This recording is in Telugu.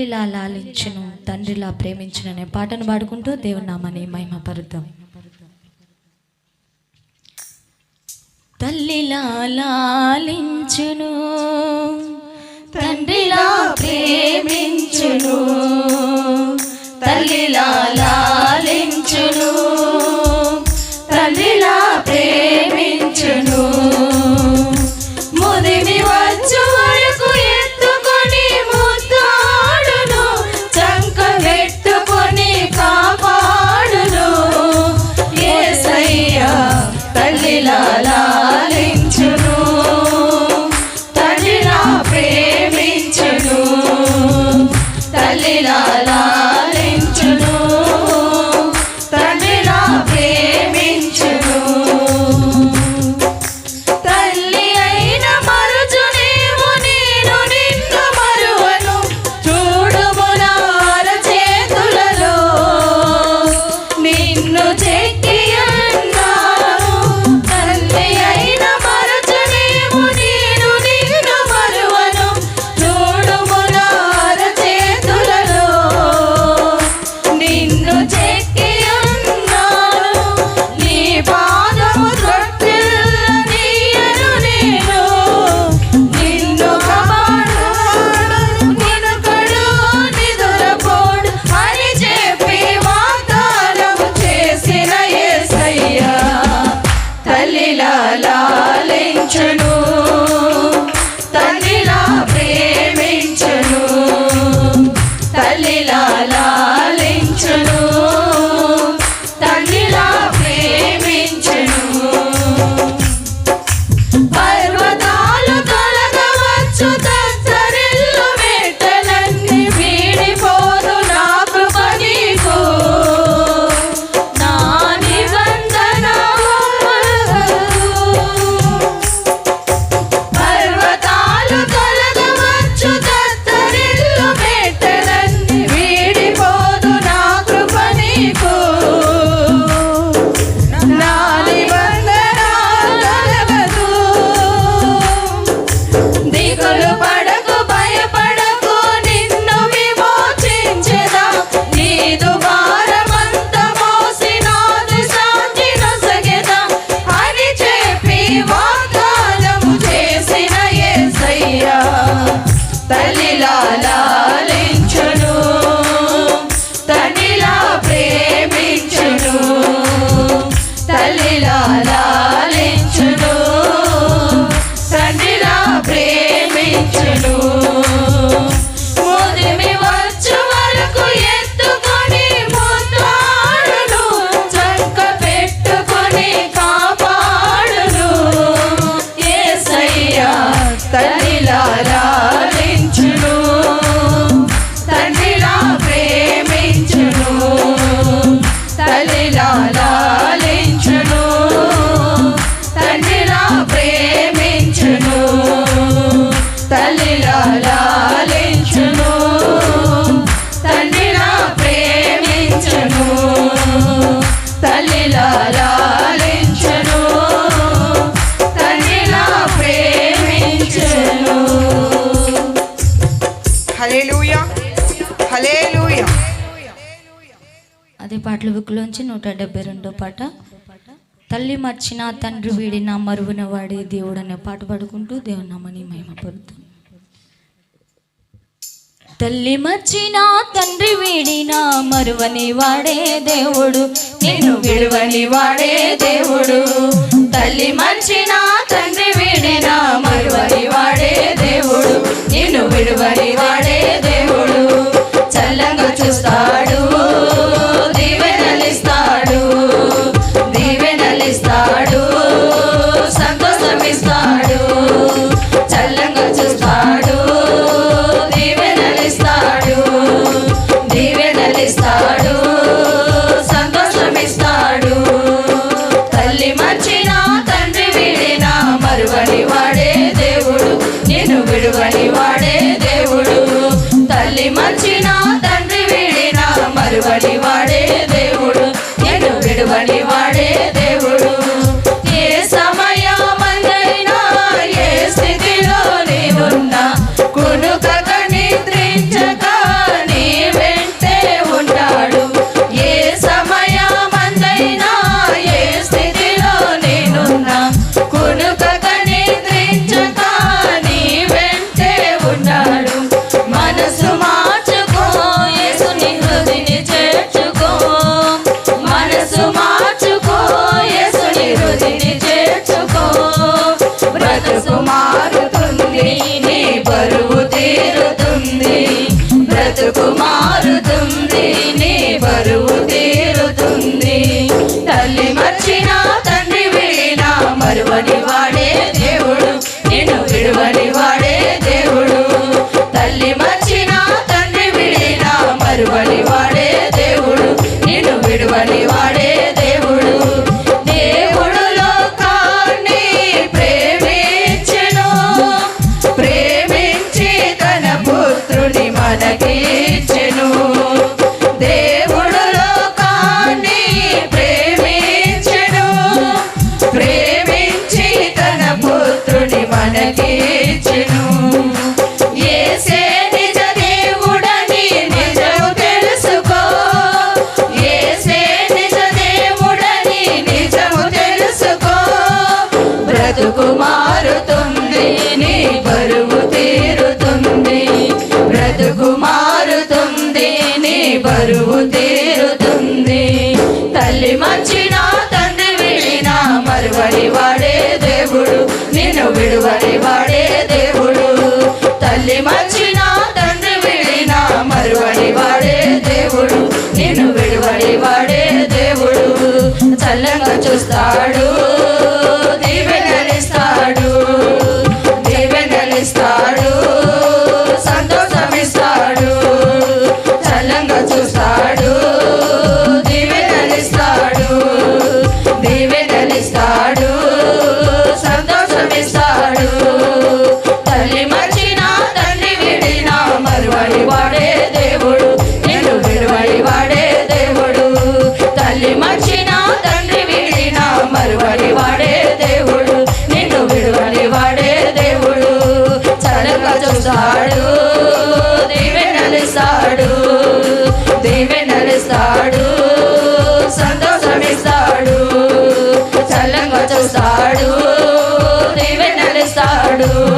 తల్లిలా లాలించును తండ్రిలా ప్రేమించును అనే పాటను పాడుకుంటూ దేవుని నామని మహిమపరుద్దాం. తల్లిలా లాలించును తండ్రిలా ప్రేమించును తల్లిలా అదే పాటల బుక్లోంచి నూట డెబ్బై రెండో పాట. తల్లి మర్చిన తండ్రి వీడిన మరువున వాడే దేవుడు అనే పాట పాడుకుంటూ దేవుని నామని మహిమ పడుతుంది తల్లి మర్చిన తండ్రి వీడిన మరువని వాడే దేవుడు నిన్ను విడువని వాడే దేవుడు. తల్లి మర్చిన తండ్రి వీడిన మరువని వాడే దేవుడు నిన్ను విడువని వాడే దేవుడు. చల్లంగా చూస్తాడు దీవెనలిస్తాడు సంతోషమిస్తాడు. తల్లి మర్చిన తండ్రి వీడిన మరువని వాడే దేవుడు నేను విడువని వాడే దేవుడు. తల్లి మర్చిన తండ్రి వీడిన మరువని వాడే ஜகத்குமார் మంచిన తండ్రి విడిన మరువడి వాడే దేవుడు. నిన్ను విడువని వాడే దేవుడు. తల్లి మంచిన తండ్రి విడిన మరువడి వాడే దేవుడు. నిన్ను విడువని వాడే దేవుడు. చల్లంగా చూస్తాడు. ಮಾಡು